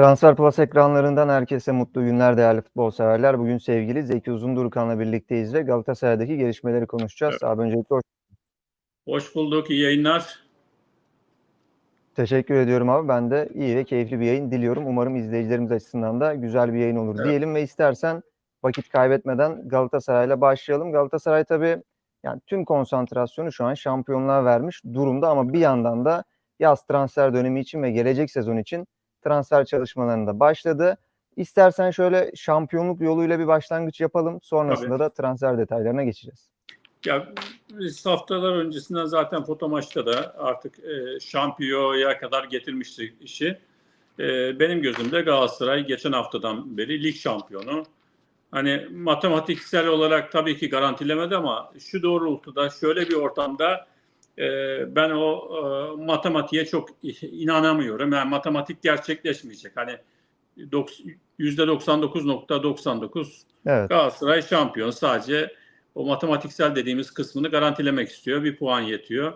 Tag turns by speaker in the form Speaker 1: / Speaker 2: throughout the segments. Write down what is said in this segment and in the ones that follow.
Speaker 1: Transfer Plus ekranlarından herkese mutlu günler değerli futbol severler. Bugün sevgili Zeki Uzundurkan'la birlikteyiz ve Galatasaray'daki gelişmeleri konuşacağız.
Speaker 2: Evet.
Speaker 1: Abi öncelikle hoş-
Speaker 2: Hoş bulduk, iyi yayınlar.
Speaker 1: teşekkür ediyorum abi. Ben de iyi ve keyifli bir yayın diliyorum. Umarım izleyicilerimiz açısından da güzel bir yayın olur
Speaker 2: Evet.
Speaker 1: diyelim ve istersen vakit kaybetmeden Galatasaray'la başlayalım. Galatasaray tabii yani tüm konsantrasyonu şu an şampiyonluğa vermiş durumda ama bir yandan da yaz transfer dönemi için ve gelecek sezon için transfer çalışmalarını da başladı. İstersen şöyle şampiyonluk yoluyla bir başlangıç yapalım. Sonrasında
Speaker 2: Tabii.
Speaker 1: da transfer detaylarına geçeceğiz.
Speaker 2: Ya biz haftalar öncesinden zaten foto maçta da artık e, şampiyoya kadar getirmiştik işi. E, benim gözümde Galatasaray geçen haftadan beri lig şampiyonu. Hani matematiksel olarak tabii ki garantilemedi ama şu doğrultuda şöyle bir ortamda ben o e, matematiğe çok inanamıyorum. Yani matematik gerçekleşmeyecek. Hani dok- %99.99
Speaker 1: Evet.
Speaker 2: Galatasaray şampiyon. Sadece o matematiksel dediğimiz kısmını garantilemek istiyor. Bir puan yetiyor.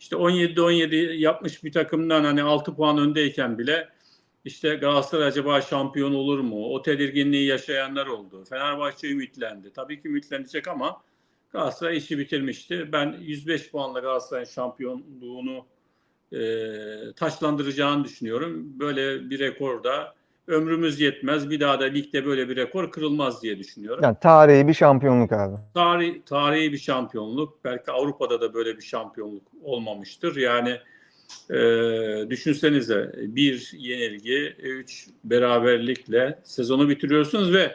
Speaker 2: İşte 17'de 17 yapmış bir takımdan hani 6 puan öndeyken bile işte Galatasaray acaba şampiyon olur mu? O tedirginliği yaşayanlar oldu. Fenerbahçe ümitlendi. Tabii ki ümitlenecek ama Galatasaray işi bitirmişti. Ben 105 puanla Galatasaray'ın şampiyonluğunu e, taşlandıracağını düşünüyorum. Böyle bir rekorda ömrümüz yetmez. Bir daha da ligde böyle bir rekor kırılmaz diye düşünüyorum.
Speaker 1: Yani tarihi bir şampiyonluk abi.
Speaker 2: Tarih, tarihi bir şampiyonluk. Belki Avrupa'da da böyle bir şampiyonluk olmamıştır. Yani e, düşünsenize bir yenilgi, üç beraberlikle sezonu bitiriyorsunuz ve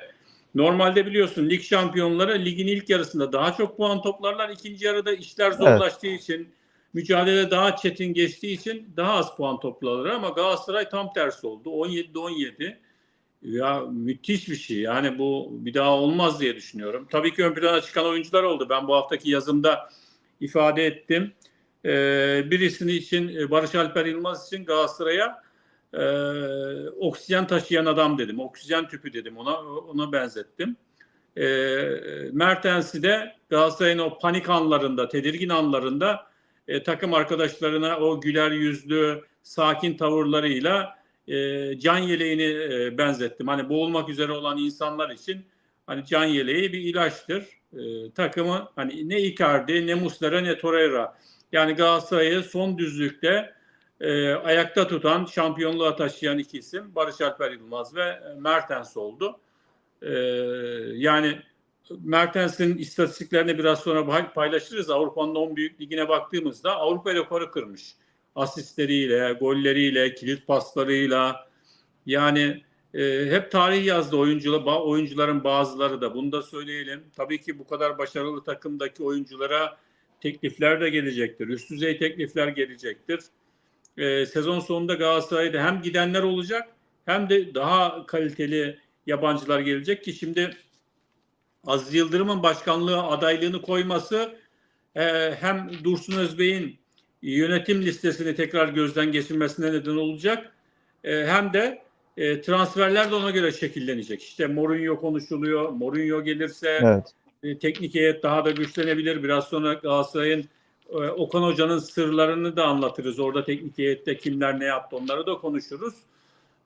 Speaker 2: normalde biliyorsun lig şampiyonları ligin ilk yarısında daha çok puan toplarlar. İkinci yarıda işler zorlaştığı için, mücadele daha çetin geçtiği için daha az puan toplarlar ama Galatasaray tam tersi oldu. 17'de 17. Ya müthiş bir şey. Yani bu bir daha olmaz diye düşünüyorum. Tabii ki ön plana çıkan oyuncular oldu. Ben bu haftaki yazımda ifade ettim. Ee, birisini için Barış Alper Yılmaz için Galatasaray'a e, oksijen taşıyan adam dedim. Oksijen tüpü dedim. Ona ona benzettim. E, Mertens'i de Galatasaray'ın o panik anlarında, tedirgin anlarında e, takım arkadaşlarına o güler yüzlü, sakin tavırlarıyla e, can yeleğini e, benzettim. Hani boğulmak üzere olan insanlar için hani can yeleği bir ilaçtır. E, takımı hani ne Icardi, ne Muslera, ne Torreira. Yani Galatasaray'ı son düzlükte e, ayakta tutan, şampiyonluğa taşıyan iki isim Barış Alper Yılmaz ve Mertens oldu. E, yani Mertens'in istatistiklerini biraz sonra paylaşırız. Avrupa'nın 10 büyük ligine baktığımızda Avrupa rekoru kırmış. Asistleriyle, golleriyle, kilit paslarıyla yani e, hep tarih yazdı oyuncular, oyuncuların bazıları da. Bunu da söyleyelim. Tabii ki bu kadar başarılı takımdaki oyunculara teklifler de gelecektir. Üst düzey teklifler gelecektir. E, sezon sonunda Galatasaray'da hem gidenler olacak hem de daha kaliteli yabancılar gelecek ki şimdi Aziz Yıldırım'ın başkanlığı adaylığını koyması e, hem Dursun Özbey'in yönetim listesini tekrar gözden geçirmesine neden olacak. E, hem de e, transferler de ona göre şekillenecek. İşte Mourinho konuşuluyor. Mourinho gelirse
Speaker 1: Evet.
Speaker 2: e, teknik heyet daha da güçlenebilir. Biraz sonra Galatasaray'ın Okan Hoca'nın sırlarını da anlatırız. Orada teknik heyette kimler ne yaptı onları da konuşuruz.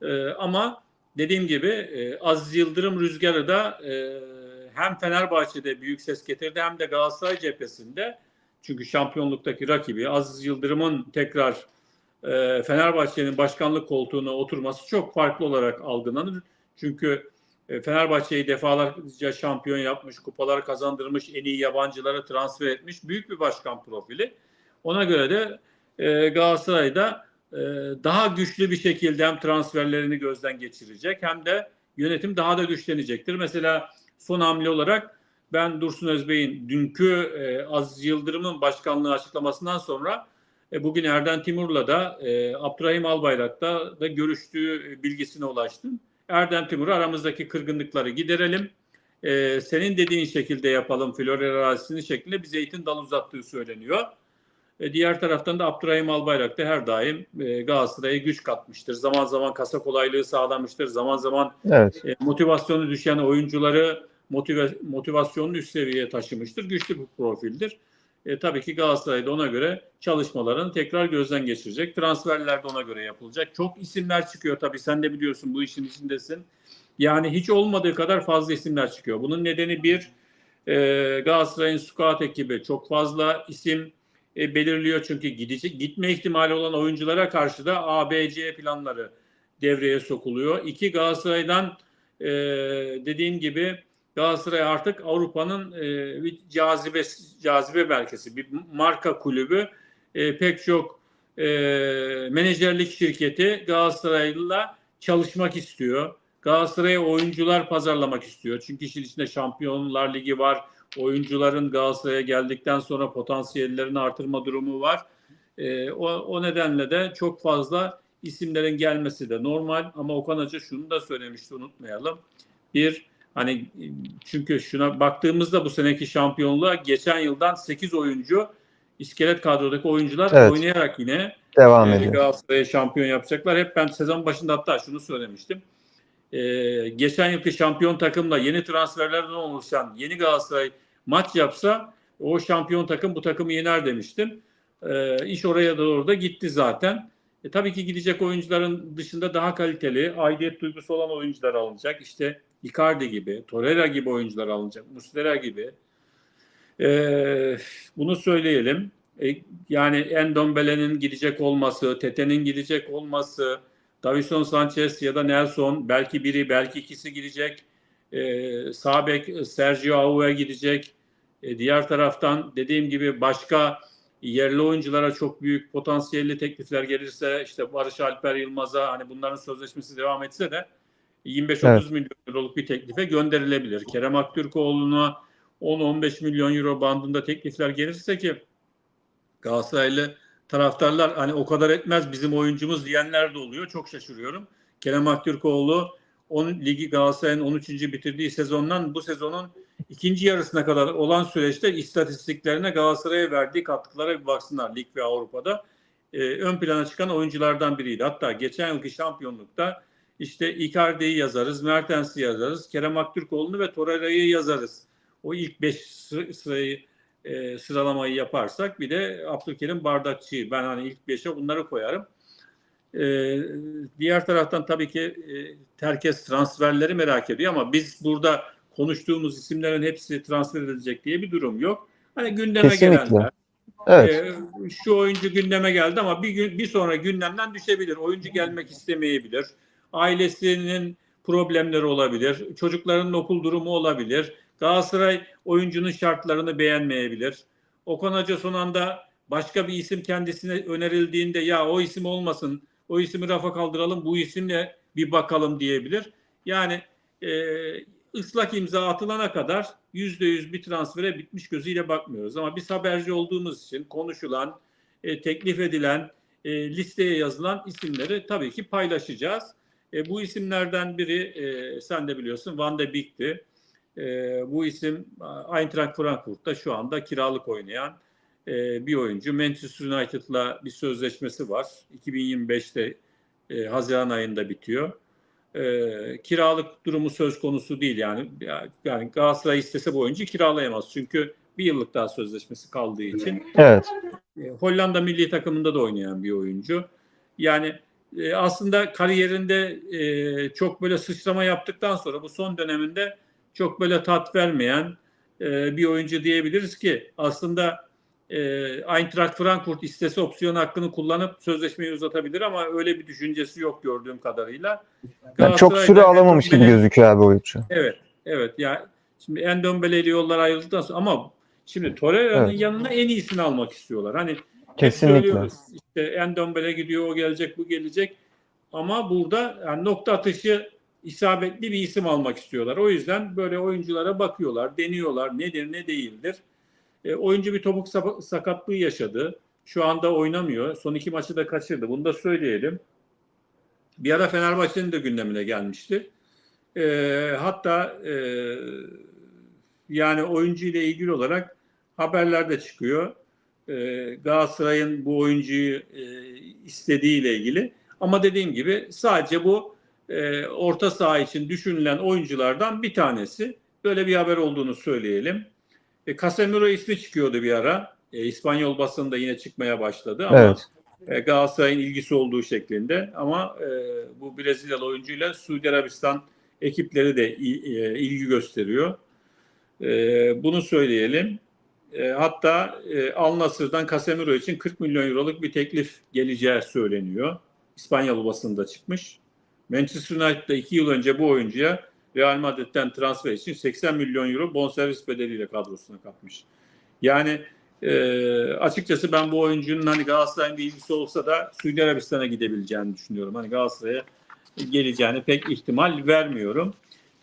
Speaker 2: E, ama dediğim gibi e, Aziz Yıldırım rüzgarı da e, hem Fenerbahçe'de büyük ses getirdi hem de Galatasaray cephesinde. Çünkü şampiyonluktaki rakibi Aziz Yıldırım'ın tekrar e, Fenerbahçe'nin başkanlık koltuğuna oturması çok farklı olarak algılanır. Çünkü Fenerbahçe'yi defalarca şampiyon yapmış, kupalar kazandırmış, en iyi yabancılara transfer etmiş büyük bir başkan profili. Ona göre de e, Galatasaray'da e, daha güçlü bir şekilde hem transferlerini gözden geçirecek hem de yönetim daha da güçlenecektir. Mesela son hamle olarak ben Dursun Özbey'in dünkü e, Aziz Yıldırım'ın başkanlığı açıklamasından sonra e, bugün Erden Timur'la da e, Abdurrahim Albayrak'ta da görüştüğü bilgisine ulaştım. Erden Timur'u aramızdaki kırgınlıkları giderelim. E, senin dediğin şekilde yapalım Florya arazisini şeklinde bize eğitim dal uzattığı söyleniyor. E, diğer taraftan da Abdurrahim Albayrak da her daim e, Galatasaray'a güç katmıştır. Zaman zaman kasa kolaylığı sağlamıştır. Zaman zaman
Speaker 1: Evet.
Speaker 2: e, motivasyonu düşen oyuncuları motive, motivasyonunu üst seviyeye taşımıştır. Güçlü bir profildir. E, tabii ki Galatasaray'da ona göre çalışmalarını tekrar gözden geçirecek. Transferler de ona göre yapılacak. Çok isimler çıkıyor tabii. Sen de biliyorsun bu işin içindesin. Yani hiç olmadığı kadar fazla isimler çıkıyor. Bunun nedeni bir e, Galatasaray'ın scout ekibi çok fazla isim e, belirliyor çünkü gidecek gitme ihtimali olan oyunculara karşı da A, B, C planları devreye sokuluyor. İki Galatasaray'dan e, dediğim gibi Galatasaray artık Avrupa'nın e, bir cazibe cazibe merkezi, bir marka kulübü. E, pek çok e, menajerlik şirketi Galatasaray'la çalışmak istiyor. Galatasaray'a oyuncular pazarlamak istiyor. Çünkü işin içinde Şampiyonlar Ligi var. Oyuncuların Galatasaray'a geldikten sonra potansiyellerini artırma durumu var. E, o, o nedenle de çok fazla isimlerin gelmesi de normal ama Okan Hoca şunu da söylemişti unutmayalım. Bir hani çünkü şuna baktığımızda bu seneki şampiyonluğa geçen yıldan 8 oyuncu iskelet kadrodaki oyuncular
Speaker 1: Evet.
Speaker 2: oynayarak yine
Speaker 1: Devam
Speaker 2: e,
Speaker 1: ediyor.
Speaker 2: Galatasaray'ı şampiyon yapacaklar. Hep ben sezon başında hatta şunu söylemiştim. E, geçen yılki şampiyon takımla yeni transferlerden oluşan yeni Galatasaray maç yapsa o şampiyon takım bu takımı yener demiştim. E, iş oraya doğru da gitti zaten. E, tabii ki gidecek oyuncuların dışında daha kaliteli, aidiyet duygusu olan oyuncular alınacak. İşte Icardi gibi, Torreira gibi oyuncular alınacak, Muslera gibi. E, bunu söyleyelim. E, yani Endombele'nin gidecek olması, Tete'nin gidecek olması, Davison Sanchez ya da Nelson belki biri belki ikisi gidecek. E, sağ bek Sergio Aoué gidecek. E, diğer taraftan dediğim gibi başka yerli oyunculara çok büyük potansiyelli teklifler gelirse işte Barış Alper Yılmaz'a hani bunların sözleşmesi devam etse de 25-30
Speaker 1: Evet.
Speaker 2: milyon euroluk bir teklife gönderilebilir. Kerem Aktürkoğlu'na 10-15 milyon euro bandında teklifler gelirse ki Galatasaraylı taraftarlar hani o kadar etmez bizim oyuncumuz diyenler de oluyor. Çok şaşırıyorum. Kerem Aktürkoğlu 10 ligi Galatasaray'ın 13. bitirdiği sezondan bu sezonun ikinci yarısına kadar olan süreçte istatistiklerine Galatasaray'a verdiği katkılara bir baksınlar lig ve Avrupa'da. Ee, ön plana çıkan oyunculardan biriydi. Hatta geçen yılki şampiyonlukta işte Icardi'yi yazarız, Mertens'i yazarız, Kerem Aktürkoğlu'nu ve Torreira'yı yazarız. O ilk 5 sırayı e, sıralamayı yaparsak bir de Abdülkerim Bardakçı'yı ben hani ilk 5'e bunları koyarım. E, diğer taraftan tabii ki e, herkes transferleri merak ediyor ama biz burada konuştuğumuz isimlerin hepsi transfer edilecek diye bir durum yok. Hani gündeme
Speaker 1: Kesinlikle.
Speaker 2: gelenler
Speaker 1: Evet.
Speaker 2: ee, şu oyuncu gündeme geldi ama bir gün bir sonra gündemden düşebilir. Oyuncu gelmek istemeyebilir. Ailesinin problemleri olabilir. Çocukların okul durumu olabilir. Galatasaray oyuncunun şartlarını beğenmeyebilir. Okan Hoca son anda başka bir isim kendisine önerildiğinde ya o isim olmasın, o ismi rafa kaldıralım, bu isimle bir bakalım diyebilir. Yani e, ıslak imza atılana kadar yüzde yüz bir transfere bitmiş gözüyle bakmıyoruz. Ama biz haberci olduğumuz için konuşulan, e, teklif edilen, e, listeye yazılan isimleri tabii ki paylaşacağız. E, bu isimlerden biri e, sen de biliyorsun Van de Beek'ti. E, bu isim Eintracht Frankfurt'ta şu anda kiralık oynayan e, bir oyuncu. Manchester United'la bir sözleşmesi var. 2025'te e, Haziran ayında bitiyor e, kiralık durumu söz konusu değil yani. Yani Galatasaray istese bu oyuncu kiralayamaz. Çünkü bir yıllık daha sözleşmesi kaldığı için.
Speaker 1: Evet.
Speaker 2: E, Hollanda milli takımında da oynayan bir oyuncu. Yani e, aslında kariyerinde e, çok böyle sıçrama yaptıktan sonra bu son döneminde çok böyle tat vermeyen e, bir oyuncu diyebiliriz ki aslında e, Eintracht Frankfurt istese opsiyon hakkını kullanıp sözleşmeyi uzatabilir ama öyle bir düşüncesi yok gördüğüm kadarıyla.
Speaker 1: Yani çok süre alamamış gibi gözüküyor abi oyuncu.
Speaker 2: Evet, evet. Ya şimdi Endombele ile yollar ayrıldıktan sonra ama şimdi Torreira'nın
Speaker 1: Evet.
Speaker 2: yanına en iyisini almak istiyorlar. Hani hep
Speaker 1: Kesinlikle.
Speaker 2: söylüyoruz. İşte Endombele gidiyor, o gelecek, bu gelecek. Ama burada yani nokta atışı isabetli bir isim almak istiyorlar. O yüzden böyle oyunculara bakıyorlar, deniyorlar. Nedir, ne değildir. E, oyuncu bir topuk sakatlığı yaşadı. Şu anda oynamıyor. Son iki maçı da kaçırdı. Bunu da söyleyelim. Bir ara Fenerbahçe'nin de gündemine gelmişti. E, hatta e, yani oyuncu ile ilgili olarak haberler de çıkıyor. E, Galatasaray'ın bu oyuncuyu e, istediğiyle ilgili. Ama dediğim gibi sadece bu e, orta saha için düşünülen oyunculardan bir tanesi. Böyle bir haber olduğunu söyleyelim. E, Casemiro ismi çıkıyordu bir ara. E, İspanyol basında yine çıkmaya başladı ama
Speaker 1: Evet.
Speaker 2: e, Galatasaray'ın ilgisi olduğu şeklinde ama e, bu Brezilyalı oyuncuyla Suudi Arabistan ekipleri de e, ilgi gösteriyor. E, bunu söyleyelim. E, hatta e, Al Nassr'dan Casemiro için 40 milyon euroluk bir teklif geleceği söyleniyor. İspanyol basında çıkmış. Manchester United'da 2 yıl önce bu oyuncuya Real Madrid'den transfer için 80 milyon euro bonservis bedeliyle kadrosuna katmış. Yani e, açıkçası ben bu oyuncunun hani Galatasaray'ın bir ilgisi olsa da Suudi Arabistan'a gidebileceğini düşünüyorum. Hani Galatasaray'a geleceğini pek ihtimal vermiyorum.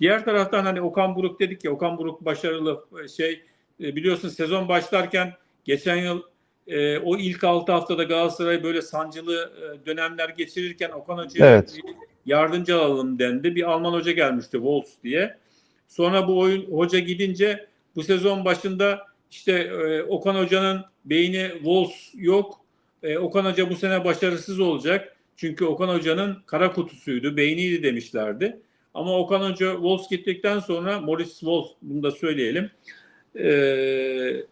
Speaker 2: Diğer taraftan hani Okan Buruk dedik ya Okan Buruk başarılı şey e, biliyorsun sezon başlarken geçen yıl e, o ilk 6 haftada Galatasaray böyle sancılı e, dönemler geçirirken Okan Hoca'ya
Speaker 1: Evet.
Speaker 2: yardımcı alalım dendi. Bir Alman hoca gelmişti Wolves diye. Sonra bu oyun hoca gidince bu sezon başında işte e, Okan Hoca'nın beyni Wolves yok. E, Okan Hoca bu sene başarısız olacak. Çünkü Okan Hoca'nın kara kutusuydu, beyniydi demişlerdi. Ama Okan Hoca Wolves gittikten sonra Morris Wolves bunu da söyleyelim. E,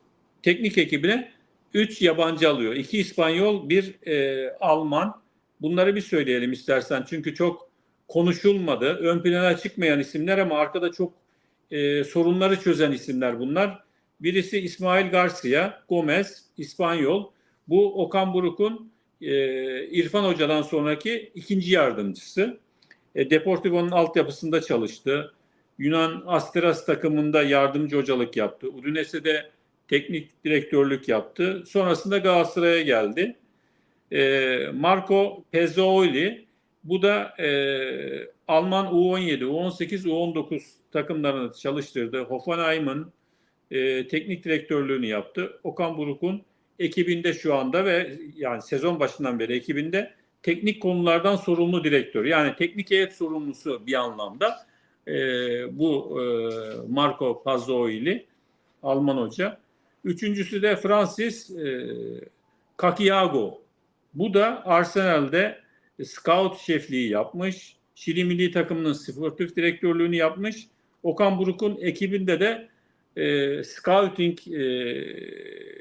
Speaker 2: teknik ekibine 3 yabancı alıyor. 2 İspanyol, bir e, Alman. Bunları bir söyleyelim istersen. Çünkü çok konuşulmadı. Ön plana çıkmayan isimler ama arkada çok e, sorunları çözen isimler bunlar. Birisi İsmail Garcia, Gomez, İspanyol. Bu Okan Buruk'un e, İrfan Hoca'dan sonraki ikinci yardımcısı. E, Deportivo'nun altyapısında çalıştı. Yunan Asteras takımında yardımcı hocalık yaptı. Udinese'de teknik direktörlük yaptı. Sonrasında Galatasaray'a geldi. E, Marco Pezzooli bu da e, Alman U17, U18, U19 takımlarını çalıştırdı. Hoffenheim'ın e, teknik direktörlüğünü yaptı. Okan Buruk'un ekibinde şu anda ve yani sezon başından beri ekibinde teknik konulardan sorumlu direktör. Yani teknik heyet sorumlusu bir anlamda e, bu e, Marco Pazzoili Alman hoca. Üçüncüsü de Francis e, Kakiago. Bu da Arsenal'de scout şefliği yapmış. Şili milli takımının sportif direktörlüğünü yapmış. Okan Buruk'un ekibinde de e, scouting e,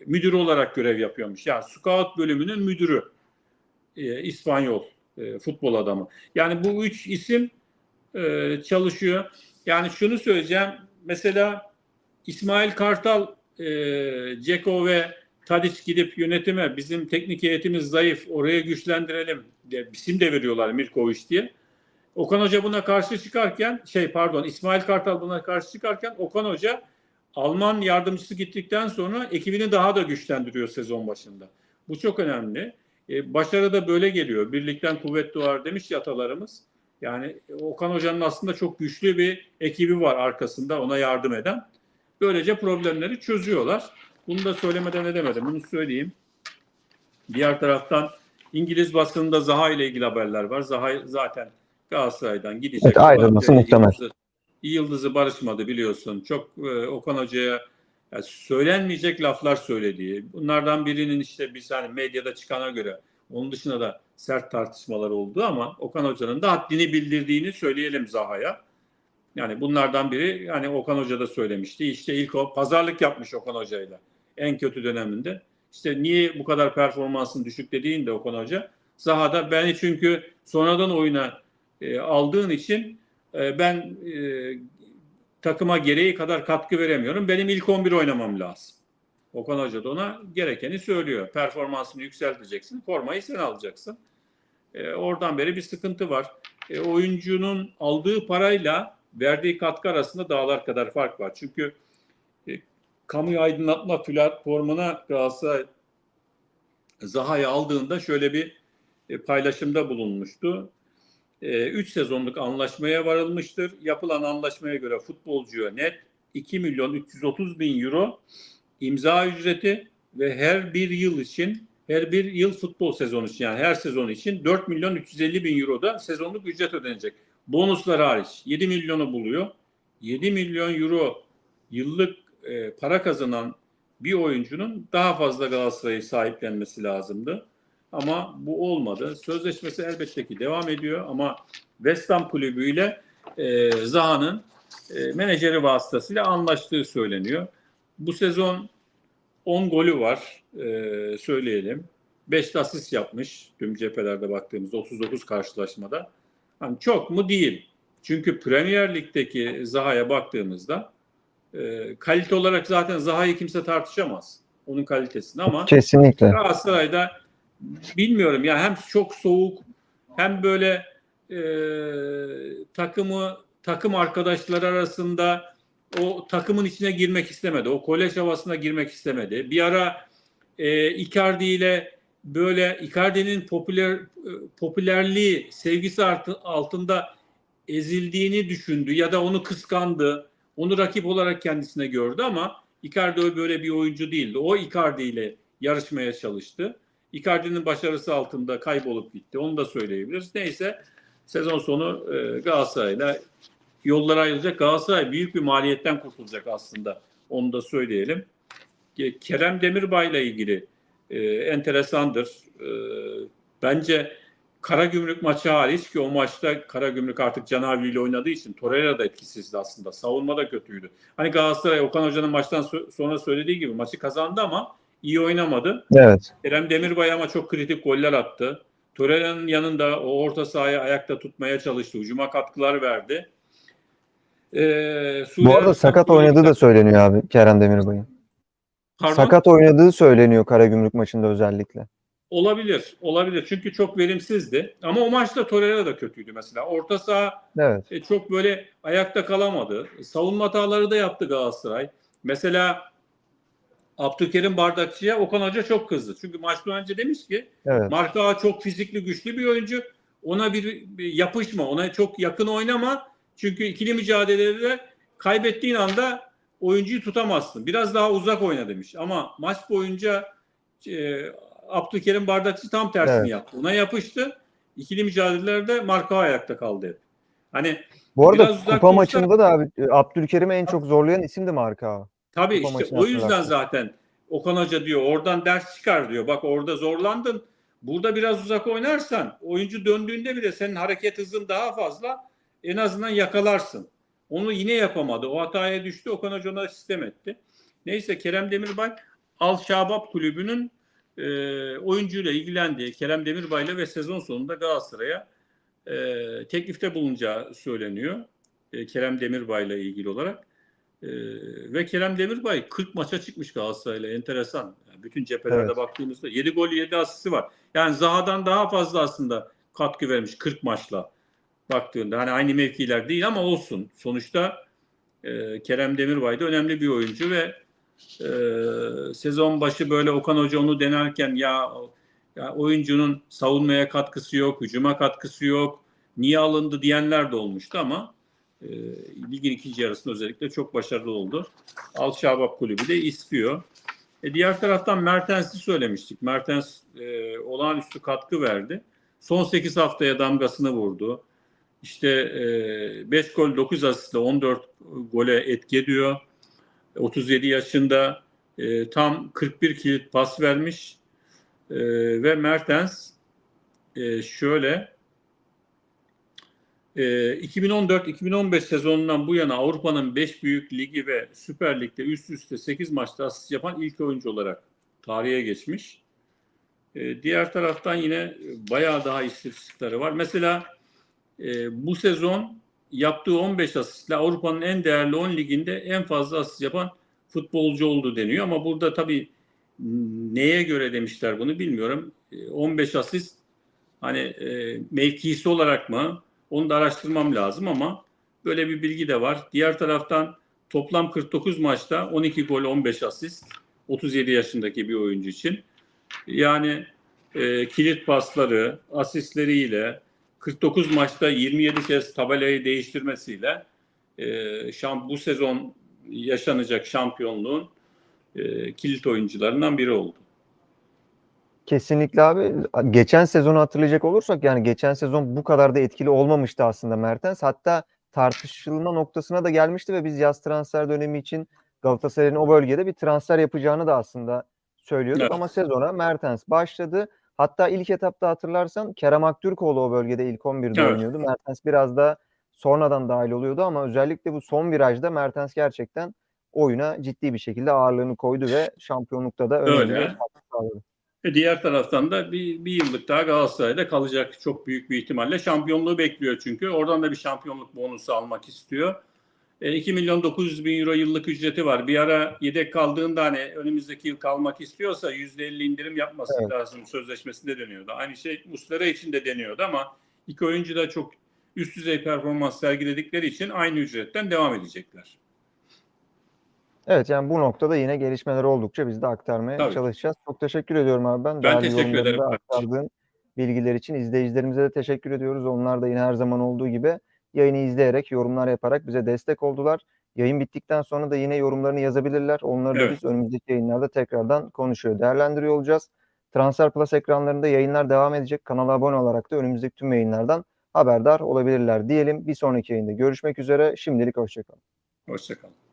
Speaker 2: müdürü olarak görev yapıyormuş. Yani scout bölümünün müdürü. E, İspanyol e, futbol adamı. Yani bu üç isim e, çalışıyor. Yani şunu söyleyeceğim. Mesela İsmail Kartal, e, Ceko ve Tadiç gidip yönetime bizim teknik heyetimiz zayıf oraya güçlendirelim diye isim de veriyorlar Mirkovic diye. Okan Hoca buna karşı çıkarken şey pardon İsmail Kartal buna karşı çıkarken Okan Hoca Alman yardımcısı gittikten sonra ekibini daha da güçlendiriyor sezon başında. Bu çok önemli. E, başarı da böyle geliyor. Birlikten kuvvet doğar demiş ya atalarımız. Yani Okan Hoca'nın aslında çok güçlü bir ekibi var arkasında ona yardım eden. Böylece problemleri çözüyorlar. Bunu da söylemeden edemedim. Bunu söyleyeyim. Diğer taraftan İngiliz basınında Zaha ile ilgili haberler var. Zaha zaten Galatasaray'dan gidecek.
Speaker 1: Evet, ayrılması muhtemel.
Speaker 2: Yıldızı, Yıldızı barışmadı biliyorsun. Çok e, Okan Hoca'ya yani söylenmeyecek laflar söylediği. Bunlardan birinin işte bir hani medyada çıkana göre onun dışında da sert tartışmalar oldu ama Okan Hoca'nın da haddini bildirdiğini söyleyelim Zaha'ya. Yani bunlardan biri yani Okan Hoca da söylemişti. İşte ilk o pazarlık yapmış Okan Hoca'yla en kötü döneminde. İşte niye bu kadar performansın düşük dediğinde Okan Hoca. Zaha'da beni çünkü sonradan oyuna e, aldığın için e, ben e, takıma gereği kadar katkı veremiyorum. Benim ilk 11 oynamam lazım. Okan Hoca da ona gerekeni söylüyor. Performansını yükselteceksin. Formayı sen alacaksın. E, oradan beri bir sıkıntı var. E, oyuncunun aldığı parayla verdiği katkı arasında dağlar kadar fark var. Çünkü e, kamuyu aydınlatma platformuna Galatasaray Zaha'yı aldığında şöyle bir e, paylaşımda bulunmuştu. 3 sezonluk anlaşmaya varılmıştır. Yapılan anlaşmaya göre futbolcuya net 2 milyon 330 bin euro imza ücreti ve her bir yıl için her bir yıl futbol sezonu için yani her sezon için 4 milyon 350 bin euro da sezonluk ücret ödenecek. Bonuslar hariç 7 milyonu buluyor. 7 milyon euro yıllık e, para kazanan bir oyuncunun daha fazla Galatasaray'ı sahiplenmesi lazımdı. Ama bu olmadı. Sözleşmesi elbette ki devam ediyor ama West Ham kulübüyle e, Zaha'nın e, menajeri vasıtasıyla anlaştığı söyleniyor. Bu sezon 10 golü var e, söyleyelim. 5 de asist yapmış tüm cephelerde baktığımızda 39 karşılaşmada. Hani çok mu değil. Çünkü Premier Lig'deki Zaha'ya baktığımızda e, kalite olarak zaten Zaha'yı kimse tartışamaz. Onun kalitesini ama
Speaker 1: Kesinlikle.
Speaker 2: Galatasaray'da bilmiyorum ya hem çok soğuk hem böyle e, takımı takım arkadaşları arasında o takımın içine girmek istemedi. O kolej havasına girmek istemedi. Bir ara e, Icardi ile böyle Icardi'nin popüler e, popülerliği sevgisi artı, altında ezildiğini düşündü ya da onu kıskandı. Onu rakip olarak kendisine gördü ama Icardi böyle bir oyuncu değildi. O Icardi ile yarışmaya çalıştı. Icardi'nin başarısı altında kaybolup gitti. Onu da söyleyebiliriz. Neyse sezon sonu e, Galatasaray'la yollar ayrılacak. Galatasaray büyük bir maliyetten kurtulacak aslında. Onu da söyleyelim. Kerem Demirbay'la ilgili e, enteresandır. E, bence Karagümrük maçı hariç ki o maçta Karagümrük artık Canavi ile oynadığı için Torreira da etkisizdi aslında. Savunma da kötüydü. Hani Galatasaray Okan Hoca'nın maçtan so- sonra söylediği gibi maçı kazandı ama iyi oynamadı.
Speaker 1: Evet.
Speaker 2: Kerem Demirbay ama çok kritik goller attı. Torreira'nın yanında o orta sahayı ayakta tutmaya çalıştı. Hücuma katkılar verdi. Ee,
Speaker 1: Bu arada sakat oynadığı da söyleniyor abi Kerem Demirbay'ın.
Speaker 2: Pardon?
Speaker 1: Sakat oynadığı söyleniyor Karagümrük maçında özellikle.
Speaker 2: Olabilir. Olabilir. Çünkü çok verimsizdi. Ama o maçta Torreira da kötüydü mesela. Orta saha
Speaker 1: Evet.
Speaker 2: e, çok böyle ayakta kalamadı. Savunma hataları da yaptı Galatasaray. Mesela Abdülkerim Bardakçı'ya Okan Hoca çok kızdı. Çünkü maçtan önce demiş ki
Speaker 1: Evet.
Speaker 2: Marka çok fizikli güçlü bir oyuncu. Ona bir, bir yapışma. Ona çok yakın oynama. Çünkü ikili mücadelede kaybettiğin anda oyuncuyu tutamazsın. Biraz daha uzak oyna demiş. Ama maç boyunca e, Abdülkerim Bardakçı tam tersini
Speaker 1: Evet.
Speaker 2: yaptı. Ona yapıştı. İkili mücadelelerde Marka ayakta kaldı hep. Hani
Speaker 1: Bu arada
Speaker 2: Biraz
Speaker 1: kupa maçında da abi e, Abdülkerim'i en çok zorlayan isim de Marka.
Speaker 2: Tabii
Speaker 1: Kupa
Speaker 2: işte o yüzden
Speaker 1: hatırlarsın.
Speaker 2: zaten Okan Hoca diyor oradan ders çıkar diyor. Bak orada zorlandın. Burada biraz uzak oynarsan oyuncu döndüğünde bile senin hareket hızın daha fazla en azından yakalarsın. Onu yine yapamadı. O hataya düştü. Okan Hoca ona sistem etti. Neyse Kerem Demirbay Al Şabab kulübünün e, oyuncuyla ilgilendiği Kerem Demirbay'la ve sezon sonunda Galatasaray'a e, teklifte bulunacağı söyleniyor. E, Kerem Demirbay'la ilgili olarak. Ee, ve Kerem Demirbay 40 maça çıkmış Galatasaray'la enteresan. Yani bütün cephelerde
Speaker 1: Evet.
Speaker 2: baktığımızda 7 gol 7 asisti var. Yani Zaha'dan daha fazla aslında katkı vermiş 40 maçla baktığında. Hani aynı mevkiler değil ama olsun. Sonuçta e, Kerem Demirbay da önemli bir oyuncu ve e, sezon başı böyle Okan Hoca onu denerken ya, ya oyuncunun savunmaya katkısı yok, hücuma katkısı yok, niye alındı diyenler de olmuştu ama e, ligin ikinci yarısında özellikle çok başarılı oldu. Al Şabab kulübü de istiyor. E, diğer taraftan Mertens'i söylemiştik. Mertens e, olağanüstü katkı verdi. Son 8 haftaya damgasını vurdu. İşte 5 gol 9 asistle 14 gole etki ediyor. 37 yaşında e, tam 41 kilit pas vermiş. E, ve Mertens e, şöyle e, 2014-2015 sezonundan bu yana Avrupa'nın 5 büyük ligi ve Süper Lig'de üst üste 8 maçta asist yapan ilk oyuncu olarak tarihe geçmiş. E, diğer taraftan yine bayağı daha istatistikleri var. Mesela e, bu sezon yaptığı 15 asistle Avrupa'nın en değerli 10 liginde en fazla asist yapan futbolcu oldu deniyor. Ama burada tabii neye göre demişler bunu bilmiyorum. E, 15 asist hani e, mevkisi olarak mı onu da araştırmam lazım ama böyle bir bilgi de var. Diğer taraftan toplam 49 maçta 12 gol 15 asist 37 yaşındaki bir oyuncu için. Yani e, kilit pasları, asistleriyle 49 maçta 27 kez tabelayı değiştirmesiyle e, şamp bu sezon yaşanacak şampiyonluğun e, kilit oyuncularından biri oldu.
Speaker 1: Kesinlikle abi. Geçen sezonu hatırlayacak olursak yani geçen sezon bu kadar da etkili olmamıştı aslında Mertens. Hatta tartışılma noktasına da gelmişti ve biz yaz transfer dönemi için Galatasaray'ın o bölgede bir transfer yapacağını da aslında söylüyorduk.
Speaker 2: Evet.
Speaker 1: Ama sezona Mertens başladı. Hatta ilk etapta hatırlarsan Kerem Aktürkoğlu o bölgede ilk 11'de
Speaker 2: Evet.
Speaker 1: oynuyordu. Mertens biraz da sonradan dahil oluyordu ama özellikle bu son virajda Mertens gerçekten oyuna ciddi bir şekilde ağırlığını koydu ve şampiyonlukta da önemli
Speaker 2: Öyle.
Speaker 1: bir katkı sağladı.
Speaker 2: Ve diğer taraftan da bir, bir yıllık daha Galatasaray'da kalacak çok büyük bir ihtimalle. Şampiyonluğu bekliyor çünkü. Oradan da bir şampiyonluk bonusu almak istiyor. E, 2 milyon 900 bin euro yıllık ücreti var. Bir ara yedek kaldığında hani önümüzdeki yıl kalmak istiyorsa %50 indirim yapması
Speaker 1: Evet.
Speaker 2: lazım sözleşmesinde deniyordu. Aynı şey Muslera için de deniyordu ama iki oyuncu da çok üst düzey performans sergiledikleri için aynı ücretten devam edecekler.
Speaker 1: Evet yani bu noktada yine gelişmeler oldukça biz de aktarmaya
Speaker 2: Tabii.
Speaker 1: çalışacağız. Çok teşekkür ediyorum abi ben.
Speaker 2: Ben
Speaker 1: Değerli
Speaker 2: teşekkür ederim.
Speaker 1: Aktardığın bilgiler için izleyicilerimize de teşekkür ediyoruz. Onlar da yine her zaman olduğu gibi yayını izleyerek, yorumlar yaparak bize destek oldular. Yayın bittikten sonra da yine yorumlarını yazabilirler. Onları da
Speaker 2: Evet.
Speaker 1: biz önümüzdeki yayınlarda tekrardan konuşuyor, değerlendiriyor olacağız. Transfer Plus ekranlarında yayınlar devam edecek. Kanala abone olarak da önümüzdeki tüm yayınlardan haberdar olabilirler diyelim. Bir sonraki yayında görüşmek üzere. Şimdilik hoşçakalın.
Speaker 2: Hoşçakalın.